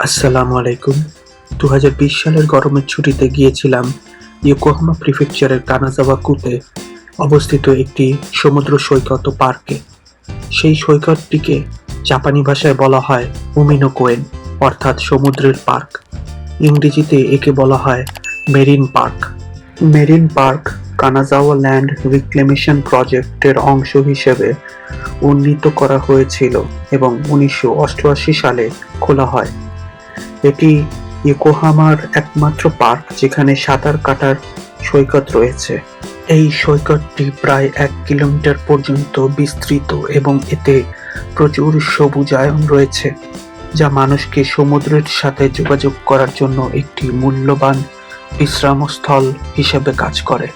আসসালামু আলাইকুম। দু হাজার বিশ সালের গরমের ছুটিতে গিয়েছিলাম ইয়োকোহামা প্রিফেকচারের কানাজাওয়া কুতে অবস্থিত একটি সমুদ্র সৈকত পার্কে। সেই সৈকতটিকে জাপানি ভাষায় বলা হয় উমিনো কোয়েন অর্থাৎ সমুদ্রের পার্ক। ইংরেজিতে একে বলা হয় marine park. Marine park Kanazawa land reclamation প্রজেক্টের অংশ হিসেবে উন্নীত করা হয়েছিল এবং উনিশশো অষ্টআশি সালে খোলা হয়। এটি ইয়োকোহামার একমাত্র পার্ক যেখানে সাঁতার কাটার সৈকত রয়েছে। এই সৈকতটি প্রায় এক কিলোমিটার পর্যন্ত বিস্তৃত এবং এতে প্রচুর সবুজায়ন রয়েছে, যা মানুষকে সমুদ্রের সাথে যোগাযোগ করার জন্য একটি মূল্যবান বিশ্রামস্থল হিসেবে কাজ করে।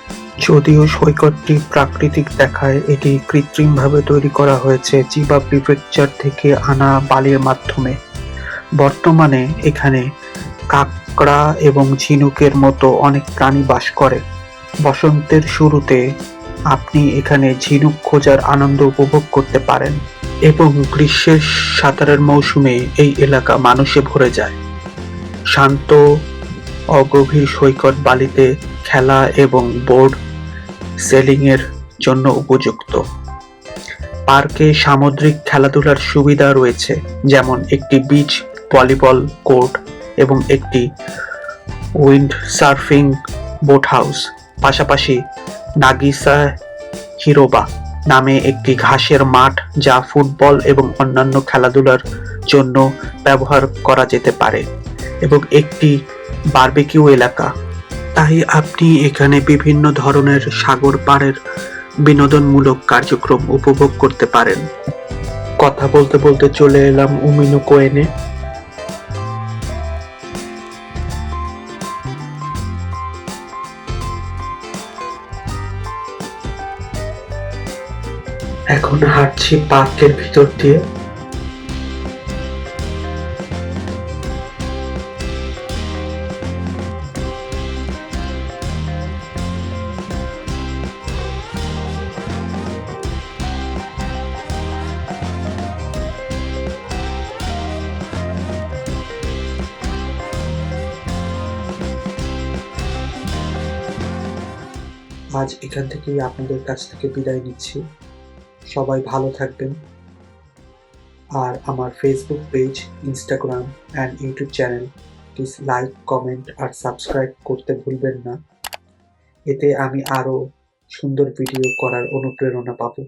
যদিও সৈকতটি প্রাকৃতিক দেখায়, এটি কৃত্রিমভাবে তৈরি করা হয়েছে চিবা প্রিফেকচার থেকে আনা বালির মাধ্যমে। বর্তমানে এখানে কাঁকড়া এবং ঝিনুকের মতো অনেক প্রাণী বাস করে। বসন্তের শুরুতে আপনি এখানে ঝিনুক খোঁজার আনন্দ উপভোগ করতে পারেন এবং গ্রীষ্মের সাঁতারের মৌসুমে এই এলাকা মানুষে ভরে যায়। শান্ত, অগভীর সৈকত বালিতে খেলা এবং বোর্ড সেলিংয়ের জন্য উপযুক্ত। পার্কে সামুদ্রিক খেলাধুলার সুবিধা রয়েছে, যেমন একটি বিচ ভলিবল কোর্ট এবং একটি উইন্ড সার্ফিং বোট হাউস পাশাপাশি নাগিসা হিরোবা নামে একটি ঘাসের মাঠ যা ফুটবল এবং অন্যান্য খেলাধুলার জন্য ব্যবহার করা যেতে পারে এবং একটি বারবেকিউ এলাকা। তাই আপনি এখানে বিভিন্ন ধরনের সাগর পাড়ের বিনোদনমূলক কার্যক্রম উপভোগ করতে পারেন। কথা বলতে বলতে চলে এলাম উমিনো কোয়েনে এখন হাঁটছি পার্কের ভিতর দিয়ে। আজ এখান থেকেই আপনাদের কাছ থেকে বিদায় নিচ্ছি। সবাই ভালো থাকবেন। আর আমার Facebook page Instagram and YouTube channel please like comment R subscribe করতে ভুলবেন না। এতে আমি আরও সুন্দর ভিডিও করার অনুপ্রেরণা পাবো।